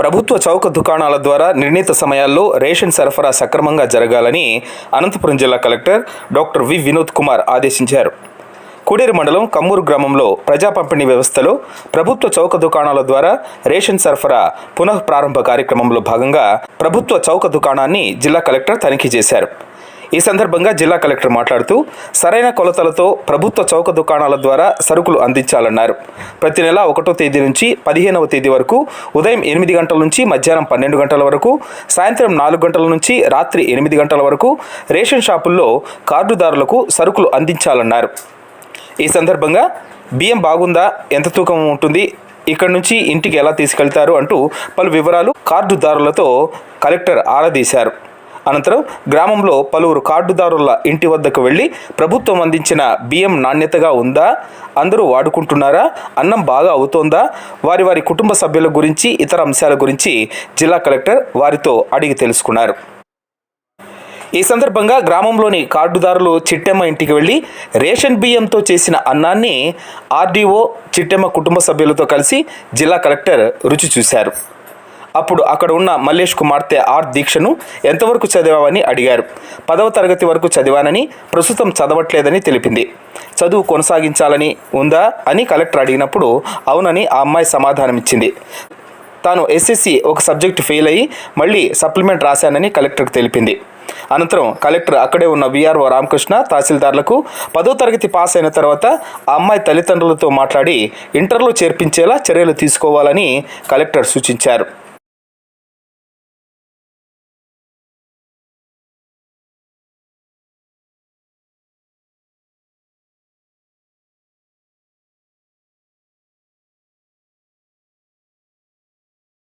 ప్రభుత్వ చౌక దుకాణాల ద్వారా నిర్ణీత సమయాల్లో రేషన్ సరఫరా సక్రమంగా జరగాలని అనంతపురం జిల్లా collector doctor V Vinod Kumar ఆదేశించారు. కూడేరు మండలం కమ్మూరు గ్రామంలో ప్రజా పంపిణీ వ్యవస్థలో ప్రభుత్వ చౌక దుకాణాల ద్వారా రేషన్ సరఫరా పునః ప్రారంభ కార్యక్రమంలో భాగంగా ప్రభుత్వ చౌక దుకాణాన్ని జిల్లా కలెక్టర్ తనిఖీ చేశారు. ఈ సందర్భంగా జిల్లా కలెక్టర్ మాట్లాడుతూ సరైన కొలతలతో ప్రభుత్వ చౌక దుకాణాల ద్వారా సరుకులు అందించాలన్నారు. ప్రతి నెల ఒకటో తేదీ నుంచి పదిహేనవ తేదీ వరకు ఉదయం ఎనిమిది గంటల నుంచి మధ్యాహ్నం పన్నెండు గంటల వరకు సాయంత్రం నాలుగు గంటల నుంచి రాత్రి ఎనిమిది గంటల వరకు రేషన్ షాపుల్లో కార్డుదారులకు సరుకులు అందించాలన్నారు. ఈ సందర్భంగా బియ్యం బాగుందా? ఎంత తూకం ఉంటుంది? ఇక్కడి నుంచి ఇంటికి ఎలా తీసుకెళ్తారు? అంటూ పలు వివరాలు కార్డుదారులతో కలెక్టర్ ఆరాదీశారు అనంతరం గ్రామంలో పలువురు కార్డుదారుల ఇంటి వద్దకు వెళ్ళి ప్రభుత్వం అందించిన బియ్యం నాణ్యతగా ఉందా? అందరూ వాడుకుంటున్నారా? అన్నం బాగా అవుతోందా? వారి వారి కుటుంబ సభ్యుల గురించి ఇతర అంశాల గురించి జిల్లా కలెక్టర్ వారితో అడిగి తెలుసుకున్నారు. ఈ సందర్భంగా గ్రామంలోని కార్డుదారులు చిట్టెమ్మ ఇంటికి వెళ్ళి రేషన్ బియ్యంతో చేసిన అన్నాన్ని ఆర్డీఓ చిట్టెమ్మ కుటుంబ సభ్యులతో కలిసి జిల్లా కలెక్టర్ రుచి చూశారు. అప్పుడు అక్కడ ఉన్న మల్లేష్ కుమార్తె ఆర్ దీక్షను ఎంతవరకు చదివావని? అడిగారు. పదవ తరగతి వరకు చదివానని ప్రస్తుతం చదవట్లేదని తెలిపింది. చదువు కొనసాగించాలని ఉందా? అని కలెక్టర్ అడిగినప్పుడు అవునని ఆ అమ్మాయి సమాధానమిచ్చింది. తాను ఎస్ఎస్సి ఒక సబ్జెక్టు ఫెయిల్ అయ్యి మళ్ళీ సప్లిమెంట్ రాశానని కలెక్టర్కు తెలిపింది. అనంతరం కలెక్టర్ అక్కడే ఉన్న విఆర్ఓ రామకృష్ణ తహసీల్దార్లకు పదో తరగతి పాస్ అయిన తర్వాత ఆ అమ్మాయి తల్లిదండ్రులతో మాట్లాడి ఇంటర్లో చేర్పించేలా చర్యలు తీసుకోవాలని కలెక్టర్ సూచించారు.